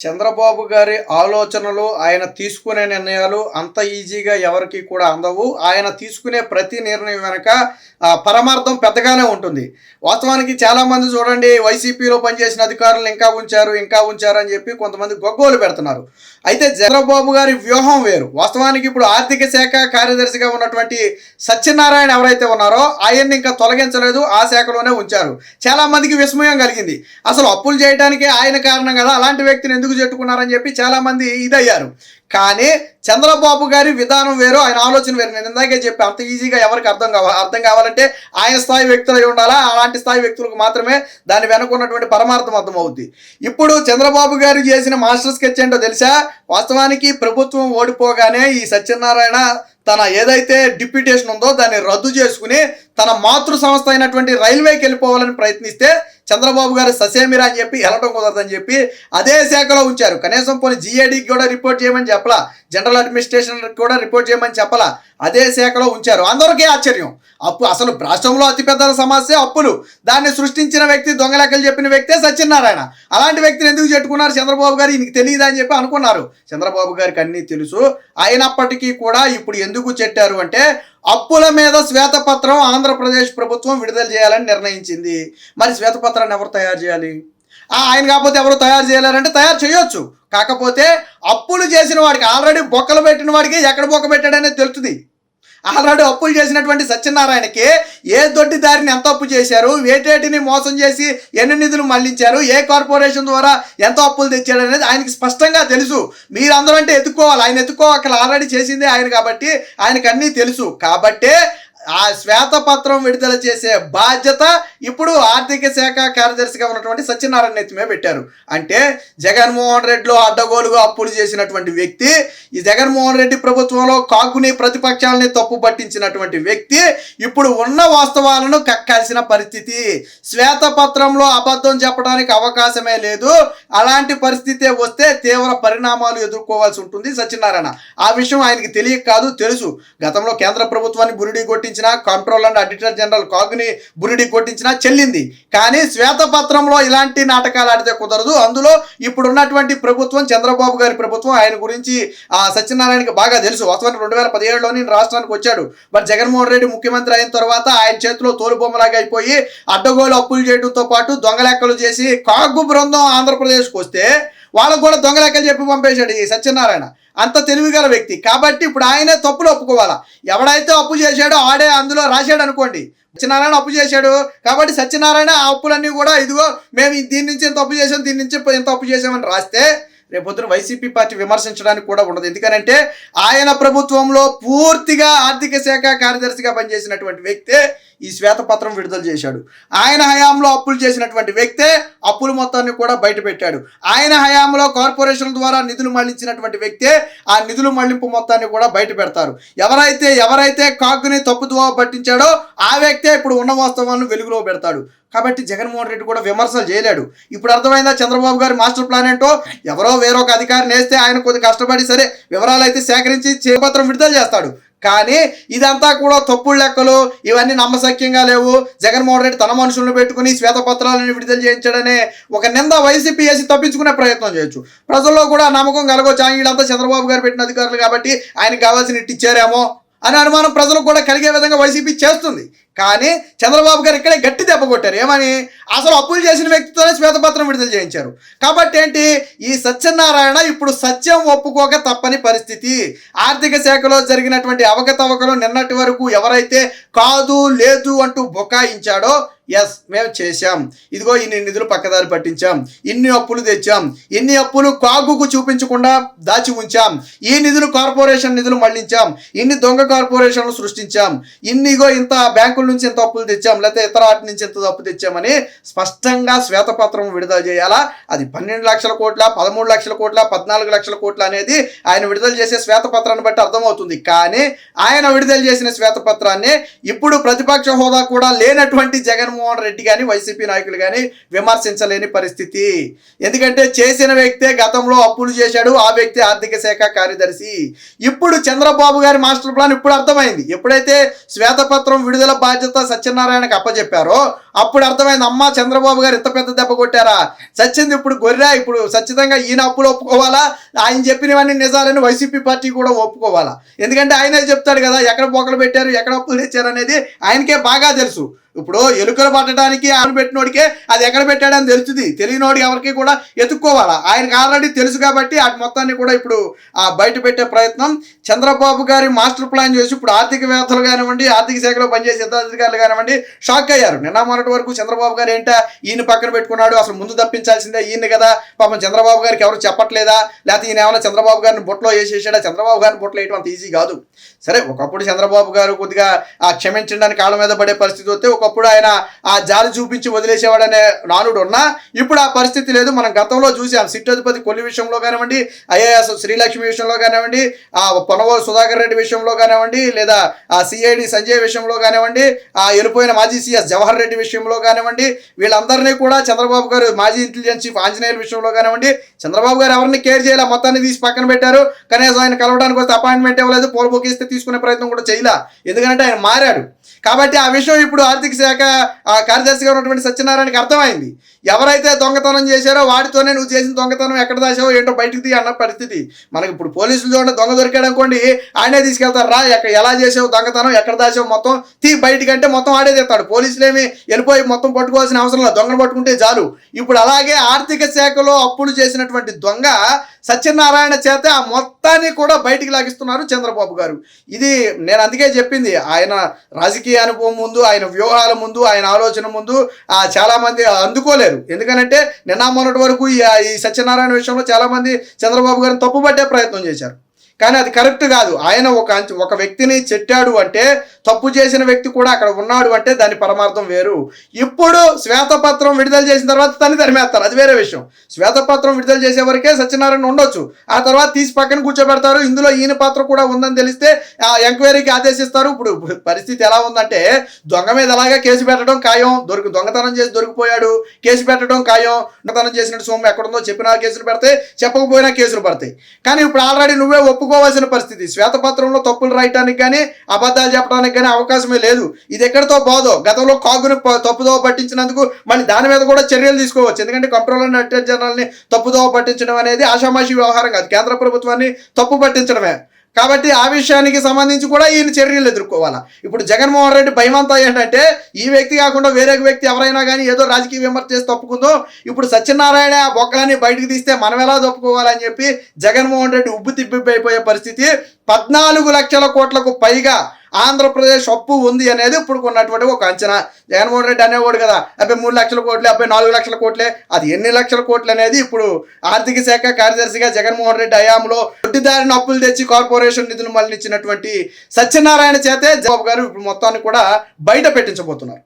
చంద్రబాబు గారి ఆలోచనలు ఆయన తీసుకునే నిర్ణయాలు అంత ఈజీగా ఎవరికి కూడా అందవు. ఆయన తీసుకునే ప్రతి నిర్ణయం వెనక పరమార్థం పెద్దగానే ఉంటుంది. వాస్తవానికి చాలామంది చూడండి వైసీపీలో పనిచేసిన అధికారులు ఇంకా ఉంచారు ఇంకా ఉంచారు అని చెప్పి కొంతమంది గొగ్గోలు పెడుతున్నారు. అయితే చంద్రబాబు గారి వ్యూహం వేరు. వాస్తవానికి ఇప్పుడు ఆర్థిక శాఖ కార్యదర్శిగా ఉన్నటువంటి సత్యనారాయణ ఎవరైతే ఉన్నారో ఆయన్ని ఇంకా తొలగించలేదు ఆ శాఖలోనే ఉంచారు. చాలామందికి విస్మయం కలిగింది. అసలు అప్పులు చేయడానికి ఆయన కారణం కదా అలాంటి వ్యక్తిని ఎందుకు ఎందుకు చెట్టుకున్నారని చెప్పి చాలా మంది ఇదయ్యారు. కానీ చంద్రబాబు గారి విధానం వేరు ఆయన ఆలోచన వేరు. నేను ఇందాకే చెప్పి అంత ఈజీగా ఎవరికి అర్థం కావాలి అర్థం కావాలంటే ఆయన స్థాయి వ్యక్తులు ఉండాలా? అలాంటి స్థాయి వ్యక్తులకు మాత్రమే దాని వెనుకున్నటువంటి పరమార్థం అర్థమవుద్ది. ఇప్పుడు చంద్రబాబు గారు చేసిన మాస్టర్ స్కెచ్ ఏంటో తెలుసా? వాస్తవానికి ప్రభుత్వం ఓడిపోగానే ఈ సత్యనారాయణ తన ఏదైతే డిప్యూటేషన్ ఉందో దాన్ని రద్దు చేసుకుని తన మాతృ సంస్థ అయినటువంటి రైల్వేకి వెళ్ళిపోవాలని ప్రయత్నిస్తే చంద్రబాబు గారు ససేమిరా అని చెప్పి వెళ్ళటం కుదరదని చెప్పి అదే శాఖలో ఉంచారు. కనీసం పోనీ జిఏడికి కూడా రిపోర్ట్ చేయమని చెప్పలా. జనరల్ అడ్మినిస్ట్రేషన్ కూడా రిపోర్ట్ చేయమని చెప్పలా. అదే శాఖలో ఉంచారు. అందరికీ ఆశ్చర్యం. అప్పు అసలు రాష్ట్రంలో అతిపెద్ద సమస్య అప్పులు. దాన్ని సృష్టించిన వ్యక్తి దొంగ లెక్కలు చెప్పిన వ్యక్తే సత్యనారాయణ. అలాంటి వ్యక్తిని ఎందుకు చెట్టుకున్నారు చంద్రబాబు గారు? ఈయనకి తెలియదు అని చెప్పి అనుకున్నారు. చంద్రబాబు గారికి అన్నీ తెలుసు. అయినప్పటికీ కూడా ఇప్పుడు ఎందుకు చెట్టారు అంటే అప్పుల మీద శ్వేతపత్రం ఆంధ్రప్రదేశ్ ప్రభుత్వం విడుదల చేయాలని నిర్ణయించింది. మరి శ్వేతపత్రాన్ని ఎవరు తయారు చేయాలి? ఆ, ఆయన కాకపోతే ఎవరు తయారు చేయలేరంటే తయారు చేయొచ్చు. కాకపోతే అప్పులు చేసిన వాడికి ఆల్రెడీ బొక్కలు పెట్టిన వాడికి ఎక్కడ బొక్క పెట్టాడనేది తెలుస్తుంది. ఆల్రెడీ అప్పులు చేసినటువంటి సత్యనారాయణకి ఏ దొడ్డి దారిని ఎంత అప్పు చేశారు వేటేటిని మోసం చేసి ఎన్ని నిధులు మళ్ళించారు ఏ కార్పొరేషన్ ద్వారా ఎంత అప్పులు తెచ్చాడు అనేది ఆయనకి స్పష్టంగా తెలుసు. మీరందరూ అంటే ఎత్తుకోవాలి. ఆయన ఎత్తుకోవాలి. ఆల్రెడీ చేసిందే ఆయన కాబట్టి ఆయనకు అన్నీ తెలుసు. కాబట్టే ఆ శ్వేతపత్రం విడుదల చేసే బాధ్యత ఇప్పుడు ఆర్థిక శాఖ కార్యదర్శిగా ఉన్నటువంటి సత్యనారాయణ నేతమే పెట్టారు. అంటే జగన్మోహన్ రెడ్డిలో అడ్డగోలుగా అప్పులు చేసినటువంటి వ్యక్తి ఈ జగన్మోహన్ రెడ్డి ప్రభుత్వంలో కాకుని ప్రతిపక్షాలని తప్పు పట్టించినటువంటి వ్యక్తి ఇప్పుడు ఉన్న వాస్తవాలను కక్కాల్సిన పరిస్థితి. శ్వేతపత్రంలో అబద్ధం చెప్పడానికి అవకాశమే లేదు. అలాంటి పరిస్థితే వస్తే తీవ్ర పరిణామాలు ఎదుర్కోవాల్సి ఉంటుంది సత్యనారాయణ. ఆ విషయం ఆయనకి తెలియక కాదు తెలుసు. గతంలో కేంద్ర ప్రభుత్వాన్ని బురిడి కొట్టి కొట్టించిన కంట్రోల్ అండ్ ఆడిటర్ జనరల్ కాగుని బురిడి కొట్టించినా చెల్లింది. కానీ శ్వేతపత్రంలో ఇలాంటి నాటకాలు ఆడితే కుదరదు. అందులో ఇప్పుడున్నటువంటి ప్రభుత్వం చంద్రబాబు గారి ప్రభుత్వం ఆయన గురించి ఆ సత్యనారాయణకి బాగా తెలుసు. వాస్తవానికి రెండు వేల పదిహేడులో నేను రాష్ట్రానికి వచ్చాడు. బట్ జగన్మోహన్ రెడ్డి ముఖ్యమంత్రి అయిన తర్వాత ఆయన చేతిలో తోలుబొమ్మలాగా అయిపోయి అడ్డగోలు అప్పులు చేయడంతో పాటు దొంగ లెక్కలు చేసి కాగు బృందం ఆంధ్రప్రదేశ్కి వస్తే వాళ్ళకు కూడా దొంగ లెక్కలు చెప్పి పంపేశాడు ఈ సత్యనారాయణ. అంత తెలివిగల వ్యక్తి. కాబట్టి ఇప్పుడు ఆయనే తప్పులు ఒప్పుకోవాలా? ఎవడైతే అప్పు చేశాడో ఆడే అందులో రాశాడు అనుకోండి. సత్యనారాయణ అప్పు చేశాడు. కాబట్టి సత్యనారాయణ ఆ అప్పులన్నీ కూడా ఇదిగో మేము దీని నుంచి ఇంత అప్పు చేసాం దీని నుంచి ఇంత అప్పు చేసామని రాస్తే రేపొద్దున వైసీపీ పార్టీ విమర్శించడానికి కూడా ఉండదు. ఎందుకనంటే ఆయన ప్రభుత్వంలో పూర్తిగా ఆర్థిక శాఖ కార్యదర్శిగా పనిచేసినటువంటి వ్యక్తే ఈ శ్వేతపత్రం విడుదల చేశాడు. ఆయన హయాంలో అప్పులు చేసినటువంటి వ్యక్తే అప్పుల మొత్తాన్ని కూడా బయట పెట్టాడు. ఆయన హయాంలో కార్పొరేషన్ ద్వారా నిధులు మళ్ళించినటువంటి వ్యక్తే ఆ నిధులు మళ్ళింపు మొత్తాన్ని కూడా బయట పెడతారు. ఎవరైతే ఎవరైతే కాకుని తప్పుదోవ పట్టించాడో ఆ వ్యక్తే ఇప్పుడు ఉన్న వాస్తవాలను వెలుగులో పెడతాడు. కాబట్టి జగన్మోహన్ రెడ్డి కూడా విమర్శలు చేయలేడు. ఇప్పుడు అర్థమైందా చంద్రబాబు గారి మాస్టర్ ప్లాన్ ఏంటో? ఎవరో వేరొక అధికారిని వేస్తే ఆయన కొద్ది కష్టపడి సరే వివరాలు అయితే సేకరించి చేపత్రం విడుదల చేస్తాడు. కానీ ఇదంతా కూడా తప్పుడు లెక్కలు. ఇవన్నీ నమ్మశక్యంగా లేవు. జగన్మోహన్ రెడ్డి తన మనుషులను పెట్టుకుని శ్వేతపత్రాలను విడుదల చేయించడనే ఒక నింద వైసీపీ వేసి తప్పించుకునే ప్రయత్నం చేయొచ్చు. ప్రజల్లో కూడా నమ్మకం కలగొచ్చు ఆ వీళ్ళంతా చంద్రబాబు గారు పెట్టిన అధికారులు కాబట్టి ఆయనకు కావాల్సిన ఇట్టి ఇచ్చారేమో అనే అనుమానం ప్రజలకు కూడా కలిగే విధంగా వైసీపీ చేస్తుంది. కానీ చంద్రబాబు గారు ఇక్కడే గట్టి దెబ్బ కొట్టారు. ఏమని? అసలు అప్పులు చేసిన వ్యక్తితోనే శ్వేతపత్రం విడుదల చేయించారు. కాబట్టి ఏంటి? ఈ సత్యనారాయణ ఇప్పుడు సత్యం ఒప్పుకోక తప్పని పరిస్థితి. ఆర్థిక శాఖలో జరిగినటువంటి అవకతవకలు నిన్నటి వరకు ఎవరైతే కాదు లేదు అంటూ బొకాయించాడో ఎస్ మేము చేశాం. ఇదిగో ఇన్ని నిధులు పక్కదారి పట్టించాం. ఇన్ని అప్పులు తెచ్చాం. ఇన్ని అప్పులు కాగుకు చూపించకుండా దాచి ఉంచాం. ఈ నిధులు కార్పొరేషన్ నిధులు మళ్ళించాం. ఇన్ని దొంగ కార్పొరేషన్లు సృష్టించాం. ఇన్నిగో ఇంత బ్యాంకుల నుంచి ఇంత అప్పులు తెచ్చాం. లేకపోతే ఇతర వాటి నుంచి ఇంత అప్పు తెచ్చామని స్పష్టంగా శ్వేతపత్రం విడుదల చేయాలా? అది పన్నెండు లక్షల కోట్ల పదమూడు లక్షల కోట్ల పద్నాలుగు లక్షల కోట్ల అనేది ఆయన విడుదల చేసే శ్వేతపత్రాన్ని బట్టి అర్థమవుతుంది. కానీ ఆయన విడుదల చేసిన శ్వేతపత్రాన్ని ఇప్పుడు ప్రతిపక్ష హోదా కూడా లేనటువంటి జగన్ జగన్మోహన్ రెడ్డి కానీ వైసీపీ నాయకులు కానీ విమర్శించలేని పరిస్థితి. ఎందుకంటే చేసిన వ్యక్తే గతంలో అప్పులు చేశాడు ఆ వ్యక్తి ఆర్థిక శాఖ కార్యదర్శి. ఇప్పుడు చంద్రబాబు గారి మాస్టర్ ప్లాన్ ఇప్పుడు అర్థమైంది. ఎప్పుడైతే శ్వేతపత్రం విడుదల బాధ్యత సత్యనారాయణకు అప్పచెప్పారో అప్పుడు అర్థమైంది అమ్మ చంద్రబాబు గారు ఇంత పెద్ద దెబ్బ కొట్టారా? సచ్చింది ఇప్పుడు గొర్రె ఇప్పుడు ఖచ్చితంగా ఈయన అప్పులు ఒప్పుకోవాలా? ఆయన చెప్పినవన్నీ నిజాలని వైసీపీ పార్టీ కూడా ఒప్పుకోవాలా? ఎందుకంటే ఆయనే చెప్తాడు కదా ఎక్కడ బొక్కలు పెట్టారు ఎక్కడ అప్పులు తెచ్చారు అనేది ఆయనకే బాగా తెలుసు. ఇప్పుడు ఎలుకలు పట్టడానికి ఆయన పెట్టినోడికే అది ఎక్కడ పెట్టాడని తెలుస్తుంది. తెలియనోడికి ఎవరికి కూడా ఎత్తుక్కోవాలా? ఆయనకు ఆల్రెడీ తెలుసు కాబట్టి వాటి మొత్తాన్ని కూడా ఇప్పుడు ఆ బయట పెట్టే ప్రయత్నం. చంద్రబాబు గారి మాస్టర్ ప్లాన్ చేసి ఇప్పుడు ఆర్థికవేత్తలు కానివ్వండి ఆర్థిక శాఖలో పనిచేసే అధికారులు కానివ్వండి షాక్ అయ్యారు. నిన్న మొన్నటి వరకు చంద్రబాబు గారు ఏంటా? ఈయన పక్కన పెట్టుకున్నాడు అసలు ముందు తప్పించాల్సిందే ఈయన కదా. పాపం చంద్రబాబు గారికి ఎవరు చెప్పట్లేదా? లేకపోతే ఈయన ఏమైనా చంద్రబాబు గారిని బొట్లో వేసేసాడా? చంద్రబాబు గారిని బొట్లో వేయడం అంత ఈజీ కాదు. సరే ఒకప్పుడు చంద్రబాబు గారు కొద్దిగా ఆ క్షమించడానికి కాళ్ళ మీద పడే పరిస్థితి వస్తే ఒకప్పుడు ఆయన ఆ జాలి చూపించి వదిలేసేవాడనే నానుడు ఉన్నా ఇప్పుడు ఆ పరిస్థితి లేదు. మనం గతంలో చూసాం సిట్టధిపతి కొల్లి విషయంలో కానివ్వండి ఐఏఎస్ శ్రీలక్ష్మి విషయంలో కానివ్వండి ఆ పొనవోలు సుధాకర్ రెడ్డి విషయంలో కానివ్వండి లేదా ఆ సిఐడి సంజయ్ విషయంలో కానివ్వండి ఆ వెళ్ళిపోయిన మాజీ సీఎస్ జవహర్ రెడ్డి విషయం విషయంలో కానివ్వండి వీళ్ళందరినీ కూడా చంద్రబాబు గారు మాజీ ఇంటెలిజెన్స్ చీఫ్ ఆంజనేయుల విషయంలో కానివ్వండి చంద్రబాబు గారు ఎవరిని కేర్ చేయాలి? మొత్తాన్ని తీసి పక్కన పెట్టారు. కనీసం ఆయన కలవడానికి వస్తే అపాయింట్మెంట్ ఇవ్వలేదు పోల్ బుకిస్తే తీసుకునే ప్రయత్నం కూడా చేయలే. ఎందుకంటే ఆయన మారాడు. కాబట్టి ఆ విషయం ఇప్పుడు ఆర్థిక శాఖ కార్యదర్శిగా ఉన్నటువంటి సత్యనారాయణకి అర్థమైంది. ఎవరైతే దొంగతనం చేశారో వాడితోనే నువ్వు చేసిన దొంగతనం ఎక్కడ దాచావో ఏంటో బయటికి తీ అన్న పరిస్థితి. మనకి ఇప్పుడు పోలీసులు చూడండి దొంగ దొరికాడు అనుకోండి ఆయనే తీసుకెళ్తారు రా ఎక్కడ ఎలా చేసావు దొంగతనం ఎక్కడ దాచావు మొత్తం తీ బయటికి అంటే మొత్తం ఆడే తెస్తాడు. పోలీసులేమి వెళ్ళిపోయి మొత్తం పట్టుకోవాల్సిన అవసరం లేదు దొంగను పట్టుకుంటే చాలు. ఇప్పుడు అలాగే ఆర్థిక శాఖలో అప్పులు చేసినటువంటి దొంగ సత్యనారాయణ చేత ఆ మొత్తాన్ని కూడా బయటికి లాగిస్తున్నారు చంద్రబాబు గారు. ఇది నేను అందుకే చెప్పింది ఆయన రాజకీయ అనుభవం ముందు ఆయన వ్యూహాల ముందు ఆయన ఆలోచన ముందు చాలామంది అందుకోలేరు. లేదు ఎందుకనంటే నిన్న మొన్నటి వరకు ఈ సత్యనారాయణ విషయంలో చాలా మంది చంద్రబాబు గారిని తప్పుపట్టే ప్రయత్నం చేశారు. కానీ అది కరెక్ట్ కాదు. ఆయన ఒక ఒక వ్యక్తిని చెట్టాడు అంటే తప్పు చేసిన వ్యక్తి కూడా అక్కడ ఉన్నాడు అంటే దాని పరమార్థం వేరు. ఇప్పుడు శ్వేతపత్రం విడుదల చేసిన తర్వాత తను తరిమేస్తారు. అది వేరే విషయం. శ్వేతపత్రం విడుదల చేసే వరకే సత్యనారాయణ ఉండొచ్చు. ఆ తర్వాత తీసి పక్కన కూర్చోబెడతారు. ఇందులో ఈయన పాత్ర కూడా ఉందని తెలిస్తే ఆ ఎంక్వైరీకి ఆదేశిస్తారు. ఇప్పుడు పరిస్థితి ఎలా ఉందంటే దొంగ మీద ఎలాగా కేసు పెట్టడం ఖాయం. దొరికి దొంగతనం చేసి దొరికిపోయాడు. కేసు పెట్టడం ఖాయం. దొంగతనం చేసినట్టు సొమ్ము ఎక్కడుందో చెప్పినా కేసులు పెడితే చెప్పకపోయినా కేసులు పడతాయి. కానీ ఇప్పుడు ఆల్రెడీ నువ్వే ఒప్పు ఒప్పుకోవాల్సిన పరిస్థితి. శ్వేతపత్రంలో తప్పులు రాయటానికి కానీ అబద్ధాలు చెప్పడానికి కానీ అవకాశమే లేదు. ఇది ఎక్కడితో బాధో గతంలో కాగును తప్పుదోవ పట్టించినందుకు మళ్ళీ దాని మీద కూడా చర్యలు తీసుకోవచ్చు. ఎందుకంటే కంట్రోలర్ అటెండ్ జనరల్ని తప్పుదోవ పట్టించడం అనేది ఆషామాషి వ్యవహారం కాదు. కేంద్ర ప్రభుత్వాన్ని తప్పు పట్టించడమే. కాబట్టి ఆ విషయానికి సంబంధించి కూడా ఈయన చర్యలు ఎదుర్కోవాలా. ఇప్పుడు జగన్మోహన్ రెడ్డి భయమంతా ఏంటంటే ఈ వ్యక్తి కాకుండా వేరే వ్యక్తి ఎవరైనా కానీ ఏదో రాజకీయ విమర్శ చేసి తప్పుకుందో ఇప్పుడు సత్యనారాయణ ఆ బొక్కని బయటకు తీస్తే మనం ఎలా తప్పుకోవాలని చెప్పి జగన్మోహన్ రెడ్డి ఉబ్బు తిప్పిపోయిపోయే అయిపోయే పరిస్థితి పద్నాలుగు లక్షల కోట్లకు పైగా ఆంధ్రప్రదేశ్ అప్పు ఉంది అనేది ఇప్పుడు ఉన్నటువంటి ఒక అంచనా. జగన్మోహన్ రెడ్డి అనేవాడు కదా అబ్బాయి మూడు లక్షల కోట్లే అబ్బాయి నాలుగు లక్షల కోట్లే అది ఎన్ని లక్షల కోట్లు అనేది ఇప్పుడు ఆర్థిక శాఖ కార్యదర్శిగా జగన్మోహన్ రెడ్డి హయాంలో దొడ్డిదారిన అప్పులు తెచ్చి కార్పొరేషన్ నిధులు మళ్ళించినటువంటి సత్యనారాయణ చేతే జవాబు గారు ఇప్పుడు మొత్తాన్ని కూడా బయట పెట్టించబోతున్నారు.